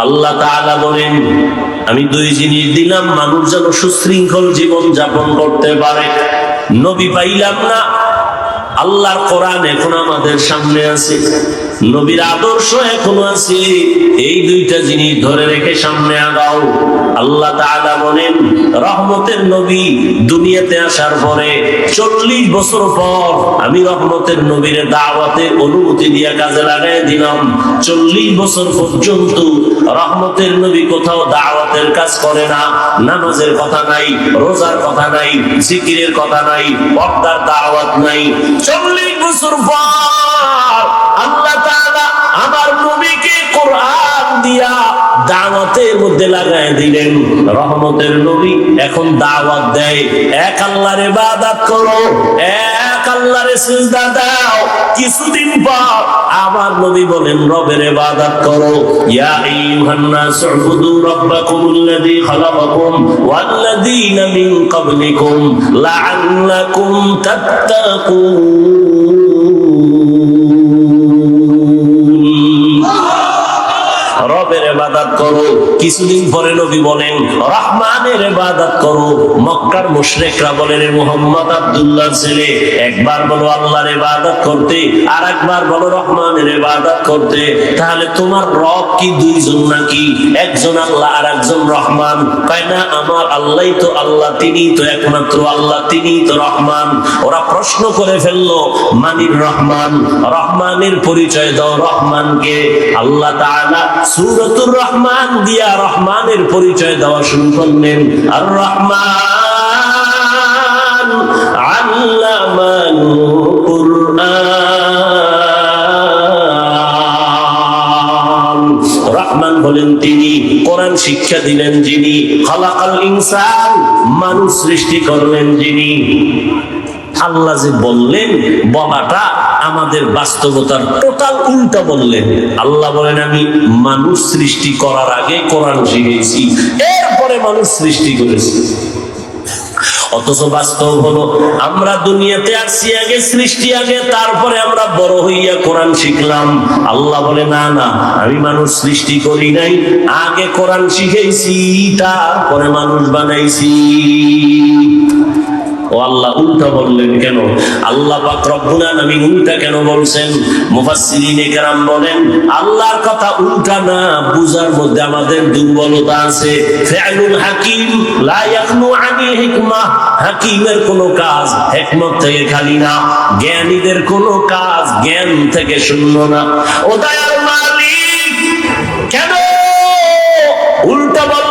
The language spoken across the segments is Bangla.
আল্লাহ তাআলা বলেন, আমি দুই জিনিস দিলাম, মানুষ যেন সুশৃঙ্খল জীবন যাপন করতে পারে। নবী পাইলাম না, আল্লাহর কোরআন এখন আমাদের সামনে আছে। নবীর আদর্শ এখনও আছে। এই দুইটা জিনিস ধরে রেখে সামনে আগাও। আল্লাহ বলেন, রহমতের নবী দুনিয়াতে আসার পরে চল্লিশ বছর পর আমি রহমতের নবীর দাওয়াতে অনুমতি দিয়া কাজে লাগাই দিলাম। চল্লিশ বছর পর্যন্ত রহমতের নবী কোথাও দাওয়াতের কাজ করে না, নামাজের কথা নাই, রোজার কথা নাই, জিকিরের কথা নাই, পর্দার দাওয়াত নাই। চল্লিশ বছর পর দিয়া দাওয়াতের মধ্যে লাগায় দিলেন। রহমতের নবী এখন দাওয়াত দেয়। এক আল্লাহর ইবাদত করো, এক আল্লাহর সিজদা দাও। কিছুদিন পর আমার নবী বলেন, রবের ইবাদত করো। ইয়া আইয়ুহান নাস উবুদু রাব্বাকুমুল্লাযী খালাকাকুম ওয়াল্লাযীনা মিন ক্বাবলিকুম লাআল্লাকুম তাত্তাকুন। কিছুদিন পরে নবী বলেন, রহমানের ইবাদত করো। মক্কার মুশরিকরা বলেন মুহাম্মদ আব্দুল্লাহ ছেলে। একবার বলো, আল্লাহর ইবাদত করতে। আর একবার বলো, রহমানের ইবাদত করতে। তাহলে তোমার রব কি, দুইজন নাকি? একজন আল্লাহ আর একজন রহমান। কয় না, আমার আল্লাহই তো আল্লাহ তিনি তো একমাত্র আল্লাহ তিনি তো রহমান। ওরা প্রশ্ন করে ফেলল, মানির রহমান? রহমানের পরিচয় দাও রহমানকে। আল্লাহ তাআলা সূরাতুর রহমান দিয়া রহমানের পরিচয় দেওয়া শুরু করলেন। আর রহমান আল্লামাল কুরআন। রহমান বলেন তিনি, কোরআন শিক্ষা দিলেন যিনি, খালাকাল ইনসান মানুষ সৃষ্টি করলেন যিনি। আল্লাহ যে বললেন, বলাটা আমাদের বাস্তবতার টোটাল উল্টা বললেন। আল্লাহ বলেন, আমি মানুষ সৃষ্টি করার আগে কোরআন শিখেছি, এরপরে মানুষ সৃষ্টি করেছি। অথচ বাস্তব হলো, আমরা দুনিয়াতে আসছি আগে, সৃষ্টি আগে, তারপরে আমরা বড় হইয়া কোরআন শিখলাম। আল্লাহ বলে, না না, আমি মানুষ সৃষ্টি করি নাই, আগে কোরআন শিখেছি, তারপরে মানুষ বানাইছি। ও আল্লাহ উল্টা বললেন, কেন? আল্লাহ পাক রব্বুল আলামিন উল্টা কেন বলছেন? মুফাসসিরিন কেরাম বলেন, আল্লাহর কথা উল্টা না, বুঝার মধ্যে আমাদের দুর্বলতা আছে। ফিআলুল হাকিম, লা ইয়াখনু আনি হিকমা। হাকিমের কোনো কাজ হিকমত থেকে খালি না, জ্ঞানীদের কোনো কাজ জ্ঞান থেকে শূন্য না। ও দয়াল মালিক, কেন? উল্টা কোরআন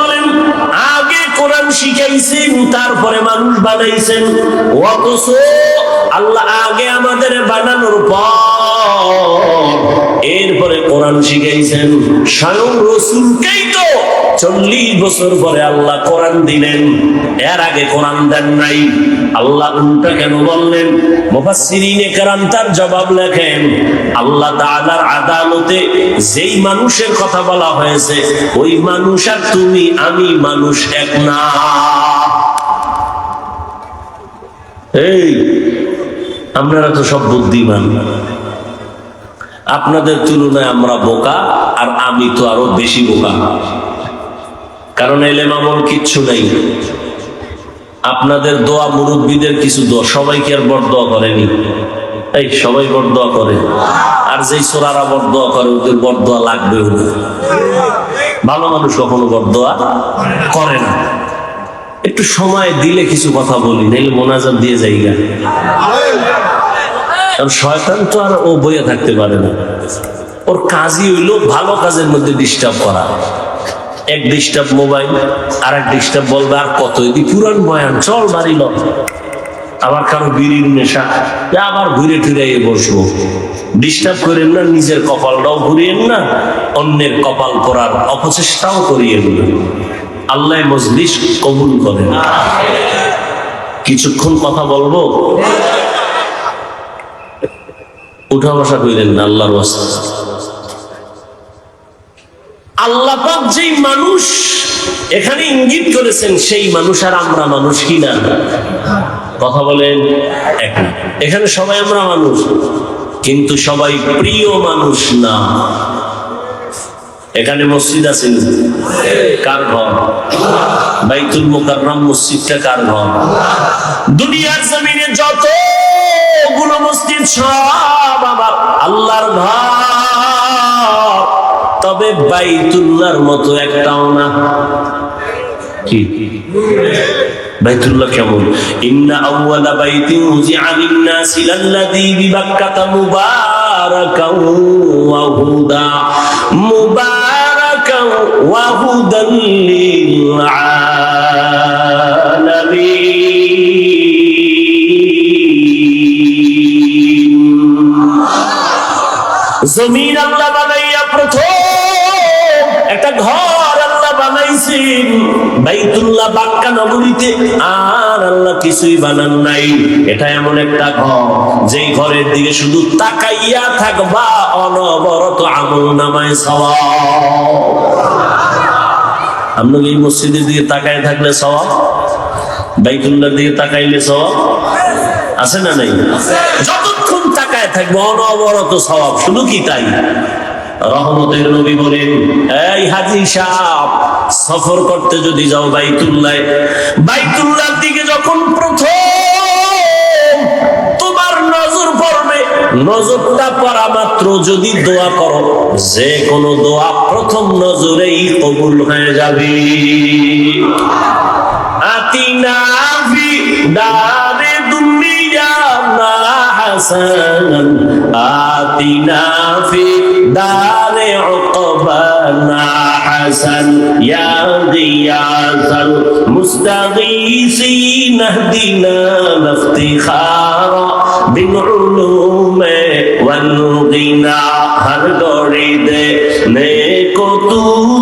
শিখাইছেন তারপরে মানুষ বানাইছেন। অথচ আল্লাহ আগে আমাদের বানানোর পর এরপরে কোরআন শিখাইছেন, স্বয়ং রসুলকেই তো চল্লিশ বছর পরে আল্লাহ কোরআন দিলেন। এর আগে কোরআন দেন নাই। আল্লাহ উল্টা কেন বললেন? তার জবাব লেখেন, আল্লাহ তাআলার আদালতে যেই মানুষের কথা বলা হয়েছে, ওই মানুষ আর তুমি, আমি মানুষ এক না। এই, আপনারা তো সব বুদ্ধিমান। আপনাদের তুলনায় আমরা বোকা, আর আমি তো আরও বেশি বোকা। কারণ এলেম আমল কিচ্ছু নেই। আপনাদের দোয়া মুরব্বীদের কিছু দোয়া সবাইকে আর বড় দোয়া করেনি? এই, সবাই বড় দোয়া করে। আর যেই সোরারা বড় দোয়া করে, ওদের বড় দোয়া লাগবে ভালো মানুষ কখনো বড় দোয়া করে না। একটু সময় দিলে কিছু কথা বলি, নাইলে মোনাজাত দিয়ে যাইগা কারণ শয়তান তো আর ও বইয়া থাকতে পারে না। ওর কাজই হইল ভালো কাজের মধ্যে ডিস্টার্ব করা। এক ডিস্টার্ব মোবাইল আর এক ডিস্টার্ব বলবে, আর কত এদি পুরান বয়ান, চল বাড়ি ল। আবার কারও বিড়ির নেশা আবার ঘুরে ফিরে বসবো। ডিস্টার্ব করেন না, নিজের কপালটাও ঘুরিয়েন না, অন্যের কপাল করার অপচেষ্টাও করিয়েন না। আল্লাহ মজলিস কবুল করেন। কিছুক্ষণ কথা বলব। উঠা বসা করিলেন না, আল্লাহর ওয়াস্তে। আল্লাহ পাক যেই মানুষ এখানে ইঙ্গিত করেছেন, সেই মানুষ আর আমরা মানুষ কি না? কথা বলেন এখানে সবাই আমরা মানুষ, কিন্তু সবাই প্রিয় মানুষ না। এখানে মসজিদ আছে কার ঘর? বাইতুল মোকাররম মসজিদটা কার ঘর? দুনিয়ার জমিনে যতগুলো মসজিদ সব আল্লাহর ঘর। তবে বাইতুল্লাহর মতো একটাও না। কি? বাইতুল্লাহ কেমন? ইন্না বাইতিন উজিআ লিন-নাসি মুবারাকাও ওয়া হুদা। মুবারাকাও ওয়া জমিন আল্লাহ বানাইয়া প্রথম ঘর আল্লাহ বানাইছেন। বাইতুল্লাহ বাক্কা নগরীতে আর আল্লাহ কিছুই বানান নাই। এটা এমন একটা ঘর, যেই ঘরের দিকে শুধু তাকাইয়া থাকবা অনবরত আমল নামায় সওয়াব। আমরা এই মসজিদের দিকে তাকায় থাকলে সওয়াব? বাইতুল্লাহর দিকে তাকাইলে সওয়াব? আছে না নাই? যতক্ষণ তাকায় থাকবে অনবরত সওয়াব, শুধু কি তাই? রহমতের নবী বলেন, এই হাজি সাহ সফর করতে যদি যাও বাইতুল্লাহ, বাইতুল্লাহর দিকে যখন প্রথম তোমার নজর পড়বে, নজরটা পড়া মাত্র যদি দোয়া করো, যে কোনো দোয়া প্রথম নজরেই কবুল হয়ে যাবে। আতিনা দারে দুনিয়া না হাসানান آتنا في دار عقبنا حسن يا غياث المستغيثين اهدنا الافتخار بالعلوم والغنى هر گوڑی دے نیکو تو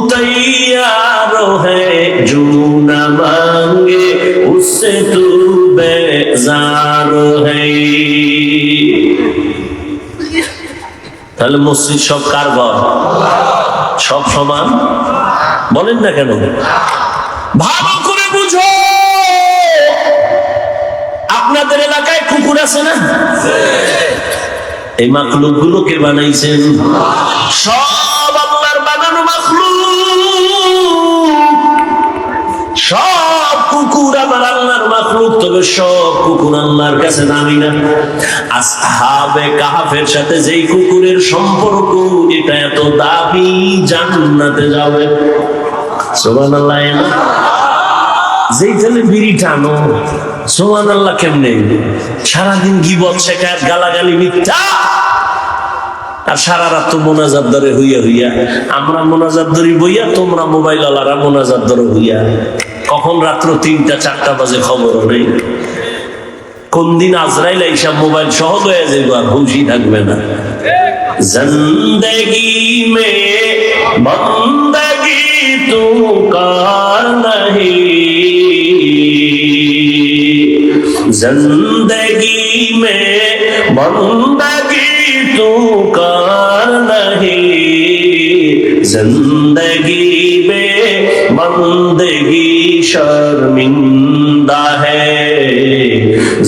تیار ہے جو نہ مانگے اس سے تو بیزار ہے তাহলে মসজিদ সব কার ঘর? সব সমান? বলেন না কেন? ভালো করে বুঝো। আপনাদের এলাকায় কুকুর আছে না? এই মাখলুক গুলোকে বানাইছেন? সব তবে সব কুকুর আল্লাহর কাছে দামি না। আসহাবে কাহাফের সাথে যেই কুকুরের সম্পর্ক, এটা এত দাবি জান্নাতে যাবে। বিড়ি টানো আল্লাহ কেমনে? সারাদিন গিবত শেখায়, গালাগালি মিথ্যা। আর সারা রাত তো হইয়া হইয়া, আমরা মোনাজাত ধরি বইয়া, তোমরা মোবাইল আলারা মোনাজাত ধরে হইয়া। কখন রাত্র তিনটা, চারটা বাজে খবর নেই। কোন দিন আজরাইল এইসব মোবাইল সহ হয়ে যাইব আর হুঁশি থাকবে না জিন্দগি মে বন্দগি তু কার নহি জিন্দগি মে বন্দগি তু কার নহি জিন্দগি মে বন্দগি শর্মিন্দা হ্যায়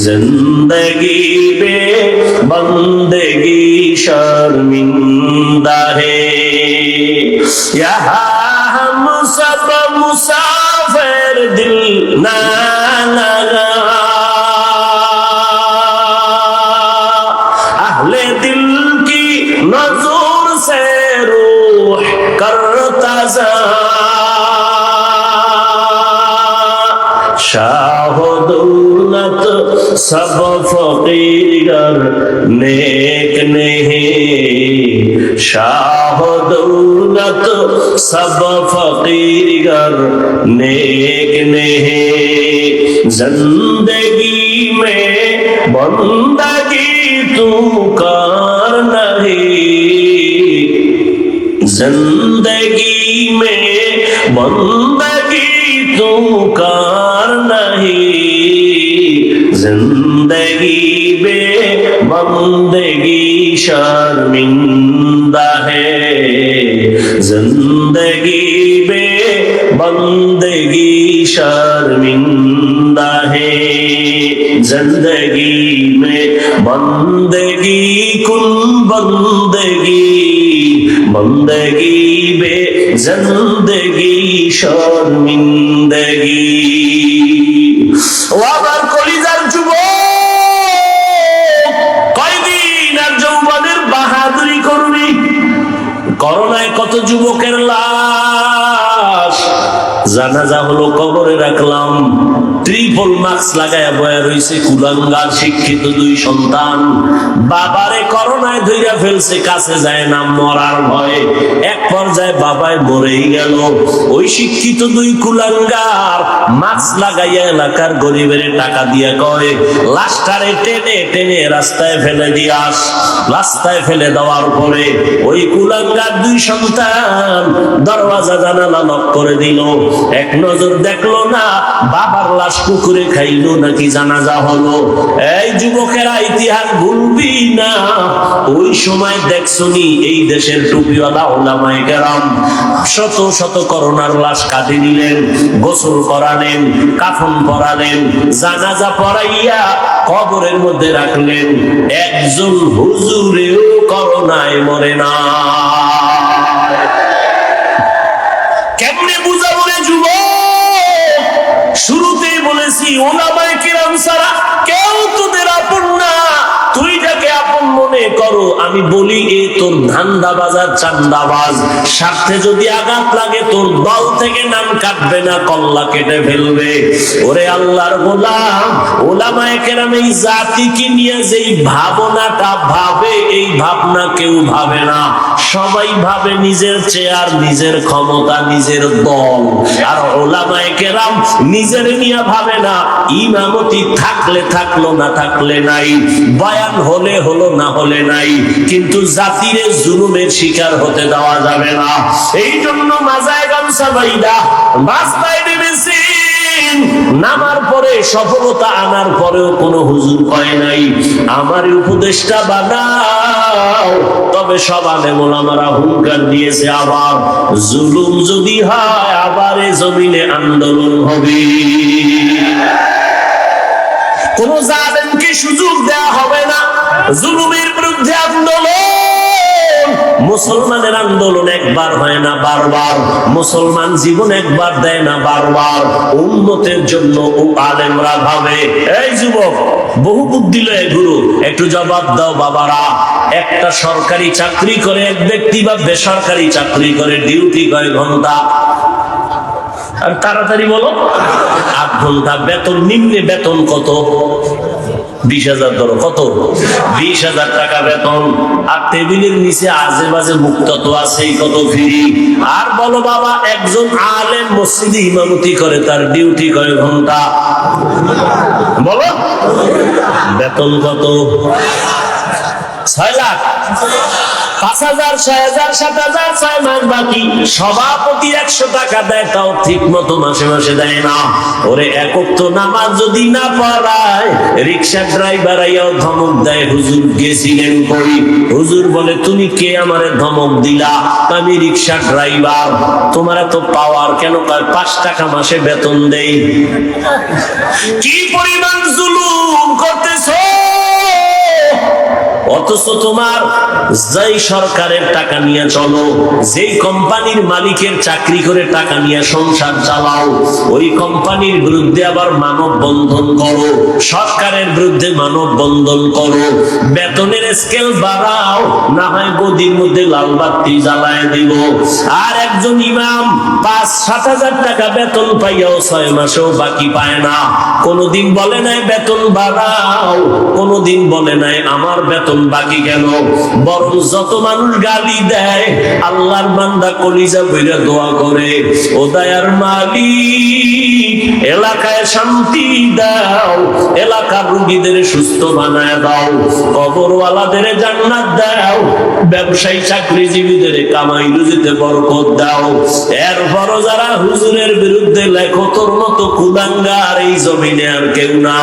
ज़िंदगी पे बंदगी शर्मिंदा है। यहाँ सब फकीर नेक नहीं शाह दौलत सब फकीर नेक नहीं जिंदगी में बंदगी तू कर नहीं जिंदगी में बंदगी तू कार नहीं जिंदगी बे बंदगी शर्मिंदा है जिंदगी बे बंदगी शर्मिंदा है जिंदगी में बंदगी कुल बंदगी बंदगी बे जिंदगी शर्मिंदगी জানাজা হলো কবরে রাখলাম। ত্রিপল মাস্ক লাগায় বয়া রইছে, কুলাঙ্গার শিক্ষিত দুই সন্তান। বাবারে করোনায় ধইরা ফেলছে, কাছে যায় না, মরার ভয়ে। এক পর্যায়ে বাবায় মরেই গেল। ওই শিক্ষিত দুই কুলাঙ্গার মাস্ক লাগাইয়া এলাকার গরিবের টাকা দিয়ে কয়, লাশটারে টেনে টেনে রাস্তায় ফেলে দিয়াস রাস্তায় ফেলে দেওয়ার পরে ওই কুলাঙ্গার দুই সন্তান দরওয়াজা জানালা লক করে দিল। এক নজর দেখল না, বাবার লাশ পুকুরে খাইলো নাকি জানাজা হলো? এই যুবকেরা ইতিহাস ভুলবি না। ওই সময় দেখছনি এই দেশের টুপিওয়ালা ওলামায়ে কেরাম শত শত করোনার লাশ কাঁদে নিলেন, গোসল করালেন, কাফন পরালেন, জানাজা পরাইয়া কবরের মধ্যে রাখলেন। একজন হুজুরেও করোনায় মরে না। আমি বলি, এ তোর ধান্দা বাজার চান্দাবাজ। স্বার্থে যদি আঘাত লাগে, তোর দল থেকে নাম কাটবে না, কল্লা কেটে ফেলবে। ওরে আল্লাহর গোলাম, ওলামায়ে কেরাম, এই জাতিকে নিয়ে যেই ভাবনাটা ভাবে, এই ভাবনা কেউ ভাবে না। সবাই ভাবে নিজের চেয়ার নিজের ক্ষমতা, নিজের দল। আর ওলামায়ে কেরাম নিজের নিয়ে ভাবে না, ইমামতি থাকলে থাকল না, থাকলে নাই। বয়ান হলে হলো, না হলে নাই। কিন্তু জাতিরে জুলুমের শিকার হতে দেওয়া যাবে না। এই জন্য মাজায় গামছা বাইদা রাস্তায় নেমেছেন নামার পরে, সফলতা আনার পরেও কোনো হুজুর হয় নাই, আমার উপদেশটা বানাও। তবে সব আলেমুল আমারা হুঙ্কার দিয়েছে আবার, জুলুম যদি হয়, আবার এ জমিনে আন্দোলন হবে। কোন জালেমকে সুযোগ দেওয়া হবে না। জুলুমের বিরুদ্ধে আন্দোলন। মুসলমানের আন্দোলন একবার হয় না বারবার। মুসলমান জীবন একবার দেয় না বারবার। উন্নতের জন্য ও আলেমরা ভাবে, এই যুবক, বহু বুদ্ধি লয় গুরু একটু জবাব দাও বাবারা। একটা সরকারি চাকরি করে এক ব্যক্তি বা বেসরকারি চাকরি করে ডিউটি কয় ঘণ্টা? আর তাড়াতাড়ি বলো আট ঘণ্টা। বেতন, নিম্নে বেতন কত? বিশ হাজার ধরো, কত? বিশ হাজার টাকা বেতন। আর টেবিলের নিচে আজে বাজে তো আছে কত ফ্রি? আর বলো বাবা, একজন আলেম মসজিদে ইমামতি করে, তার ডিউটি করে ঘণ্টা? বলো। বেতন কত? ছয় লাখ। সভাপতি একশো টাকা দেয়, তাও ঠিক মতো মাসে মাসে দেয় না। ওরে একক তো নামাজ যদি না রিক্সা ড্রাইভার আইয়াও ধমক দেয়, হুজুর, গেছিলেন কই? হুজুর বলে, তুমি কে আমারে ধমক দিলা? আমি রিক্সা ড্রাইভার তোমার এত পাওয়ার কেন পাঁচ টাকা মাসে বেতন দেই? কি পরিমাণ জুলুম অথচ তোমার যেই সরকারের টাকা নিয়ে চলো, যেই কোম্পানির মালিকের চাকরি করে টাকা নিয়ে সংসার চালাও, ওই কোম্পানির বিরুদ্ধে আবার মানব বন্ধন করো, সরকারের বিরুদ্ধে মানব বন্ধন করো। বেতনের স্কেল বাড়াও, না হয় গদির মধ্যে লাল বাতি জ্বালায় দিব। আর একজন ইমাম পাঁচ, সাত হাজার টাকা বেতন পাইয়াও ছয় মাসেও বাকি পায় না। কোনদিন বলে নাই, বেতন বাড়াও। কোনদিন বলে নাই, আমার বেতন বাকি কেন বরং যত মানুষ গালি দেয়, আল্লাহর বান্দা কলিজা বইরা দোয়া করে, ও দয়ার মালিক, এলাকায় শান্তি দাও, এলাকার রুগীদের সুস্থ বানায় দাও, কবরওয়ালাদের জান্নাত দাও, ব্যবসায়ী চাকরিজীবীদের কামাই রুজিতে বরকত দাও। এরপরও যারা হুজুরের বিরুদ্ধে লেখো, তোর মতো কুদাঙ্গার এই জমিনে আর কেউ না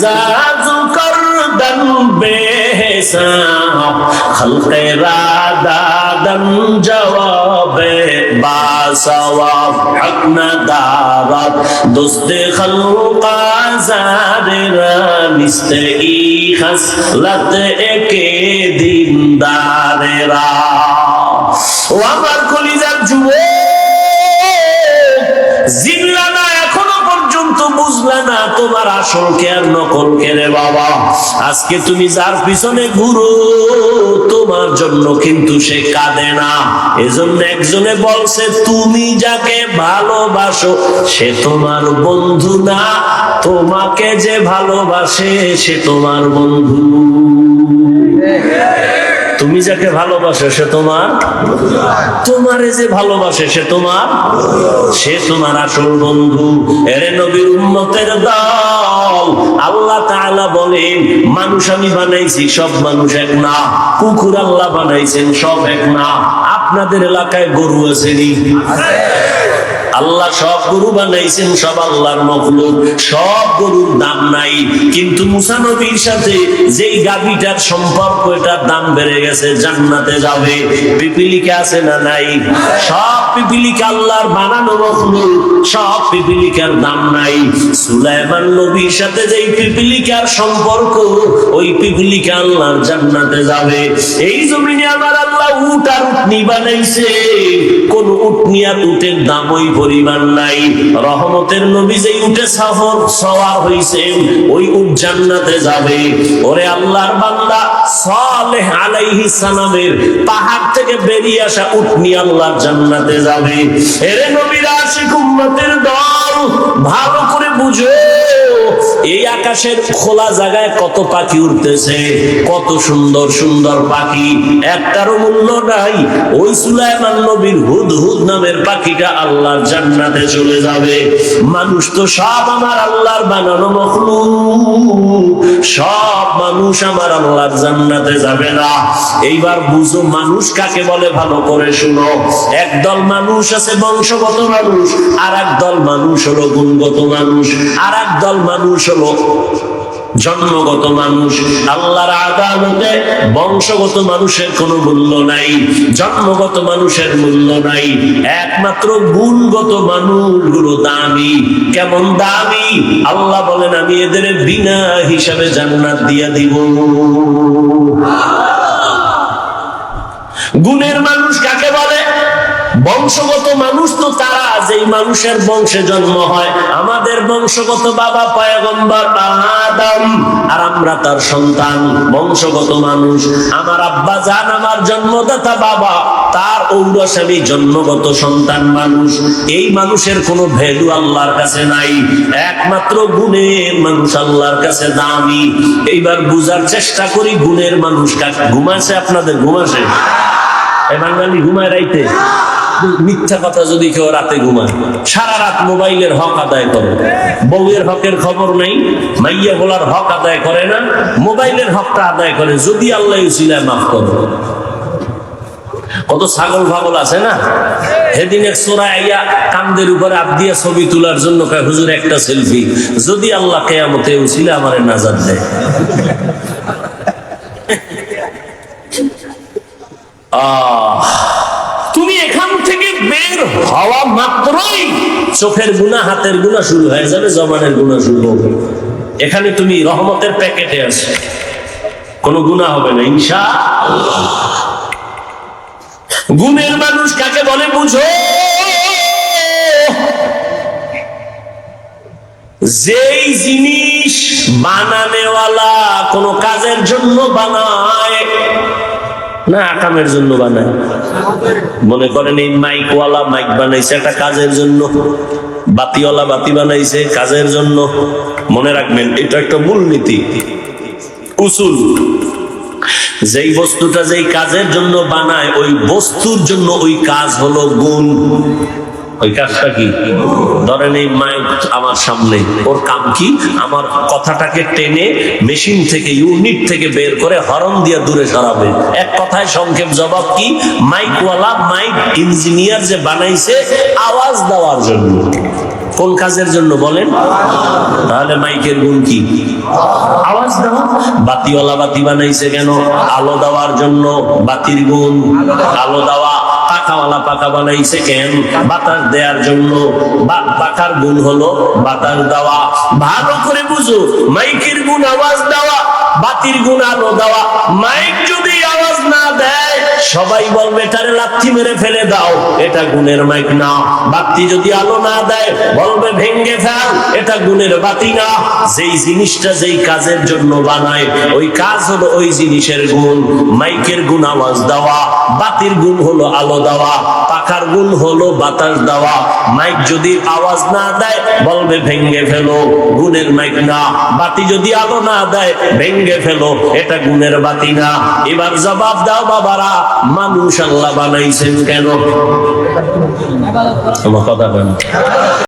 ذکر دن بے حساب خلق رادا دن جواب با ثواب حق ندارد دوست خلق آزاد را نست ای خسلت ایک دیندار را وامر کلیزت جوے زندگی তোমার আসল কে আর নকল কে রে বাবা? আজকে তুমি যার পিছনে ঘুরো, তোমার জন্য কিন্তু সে কাঁদে না। এজন্য একজনে বলছে, তুমি যাকে ভালোবাসো, সে তোমার বন্ধু না। তোমাকে যে ভালোবাসে, সে তোমার বন্ধু। তুমি যাকে ভালোবাসো, সে তোমার? তোমারে যে ভালোবাসে, সে তোমার? সে তোমার আসল বন্ধু। এরে নবীর উম্মতের দল। আল্লাহ তাআলা বলেন, মানুষ আমি বানাইছি, সব মানুষ এক না। কুকুর আল্লাহ বানাইছেন, সব এক না। আপনাদের এলাকায় গরু আসেনি আল্লাহ সব গরু বানাইছেন, সব আল্লাহর মখলুক, সব গরুর দাম নাই। কিন্তু মুসা নবীর সাথে যেই গাবিটার সম্পর্ক, এটার দাম বেড়ে গেছে, জান্নাতে যাবে। পিপিলিকা আছে না নাই? সব পিপিলিকা আল্লাহর বানানো মখলুক, সব পিপিলিকার দাম নাই। সুলাইমান নবীর সাথে যেই পিপিলিকার সম্পর্ক, ওই পিপিলিকা আল্লাহর জান্নাতে যাবে। এই জমিনে আমার উট আর বানাইছে কোন আর উটের পরিমাণ নাই। রহমতের নবী যে সফর সওয়ার হইছে, ওই উট জান্নাতে যাবে। ওরে আল্লাহর বান্দা, সালেহ আলাইহিস সালামের পাহাড় থেকে বেরিয়ে আসা উটনি আল্লাহর জান্নাতে যাবে। এরে নবীর আশিক উম্মতের দল, ভালো করে বুঝো। এই আকাশের খোলা জায়গায় কত পাখি উঠতেছে কত সুন্দর সুন্দর পাখি। একটারও মূল্য নাই। ওই সুলাইমান নবীর হুদ হুদ নামের পাখিটা আল্লাহর জান্নাতে চলে যাবে। মানুষ তো সব আমার আল্লাহর বানানো মখলুক। সব মানুষ আমার আল্লাহর জান্নাতে যাবে না। এইবার বুঝো মানুষ কাকে বলে ভালো করে শুনো। একদল মানুষ আছে বংশগত মানুষ আর একদল মানুষ হলো গুণগত মানুষ আর একদল মানুষ হলো জন্মগত মানুষ। আল্লাহর আদালতে বংশগত মানুষের কোনো মূল্য নাই, জন্মগত মানুষের মূল্য নাই। একমাত্র গুণগত মানুষগুলো দামি। কেমন দামি? আল্লাহ বলেন, আমি এদের বিনা হিসাবে জান্নাত দিয়া দিব। গুণের মানুষ কাকে বলে? বংশগত মানুষ তো তারা, যেই মানুষের বংশে জন্ম হয়। আমাদের বংশগত বাবা পয়গম্বর আদম, আর আমরা তার সন্তান, বংশগত মানুষ। আমার আব্বা জান আমার জন্মদাতা বাবা, তার ঔরসামী জন্মগত সন্তান মানুষ। এই মানুষের কোনো ভ্যালু আল্লাহর কাছে নাই। একমাত্র গুণের মানুষ আল্লাহর কাছে দামি। এইবার বুঝার চেষ্টা করি, গুণের মানুষ ঘুমাছে আপনাদের ঘুমাছে বাঙালি ঘুমায় রাইতে? মিথ্যা কথা যদি কেউ রাতে ঘুমায়, সারা রাত মোবাইলের হক আদায় করে। বউয়ের হকের খবর নেই, মাইয়া বলার হক আদায় করে না, মোবাইলের হকটা আদায় করে, যদি আল্লাহ উসিলায় মাফ করে। কত ছাগল ফাগল আছে না? সেদিন এক সোরা আইয়া কান্দের উপরে আপ দিয়া ছবি তোলার জন্য হুজুর, একটা সেলফি। যদি আল্লাহ কেয়ামতে উসিলে আমার নাজাদ দেয়। আহ তুমি এখান থেকে বের হওয়া মাত্রই চোখের গুণা হাতের গুণা শুরু হয়ে যাবে, জবানের গুণা শুরু হবে। এখানে তুমি রহমতের প্যাকেটে আছে। কোনো গুণা হবে না ইনশা গুণের মানুষ কাকে বলে বুঝো? যেই জিনিস বানানেওয়ালা কোন কাজের জন্য বানায় না, আকামের জন্য বানায়। মনে করেন এই মাইকওয়ালা মাইক বানাইছে একটা কাজের জন্য। বাতিওয়ালা বাতি বানাইছে কাজের জন্য। মনে রাখবেন, এটা একটা মূলনীতি। উসুল। যেই বস্তুটা যেই কাজের জন্য বানায়, ওই বস্তুর জন্য ওই কাজ হলো গুণ। ওই কাজটা কি? ধরেন এই মাইক আমার সামনে, ওর কাম কি? আমার কথাটাকে টেনে মেশিন থেকে, ইউনিট থেকে বের করে হরন দিয়ে দূরে সরাবে। এক কথায় সংক্ষেপ জবাব কি? মাইকওয়ালা, মাইক ইঞ্জিনিয়ার যে বানাইছে আওয়াজ দেওয়ার জন্য। কোন কাজের জন্য বলেন? তাহলে মাইকের গুণ কি? আওয়াজ দেওয়া। বাতিওয়ালা বাতি বানাইছে কেন? আলো দেওয়ার জন্য বাতির গুণ। আলো দেওয়া পাকাওয়ালা পাখা বানাইছে কেন? বাতাস দেওয়ার জন্য পাকার গুণ হলো বাতাস দেওয়া। ভালো করে বুঝো, মাইকের গুণ আওয়াজ দেওয়া, বাতির গুণ আলো দেওয়া। মাইক সবাই বলবে তারে লাথি মেরে ফেলে দাও, এটা গুণের মাইক না। বাতি যদি আলো না দেয়, বলবে, ভেঙ্গে ফেল, এটা গুণের বাতি না। যেই জিনিসটা যেই কাজের জন্য বানায়, ওই কাজ হলো ওই জিনিসের গুণ। মাইকের গুণ আওয়াজ দেওয়া, বাতির গুণ হলো আলো দেওয়া, পাখার গুণ হলো বাতাস দেওয়া। মাইক যদি আওয়াজ না দেয়, বলবে ভেঙ্গে ফেলো। গুণের মাইক না, বাতি যদি আলো না দেয় ভেঙ্গে ফেলো। এটা গুণের বাতি না। এবার জবাব দাও বাবারা, মানুষ আল্লাহ বানাইছেন কেন? কথা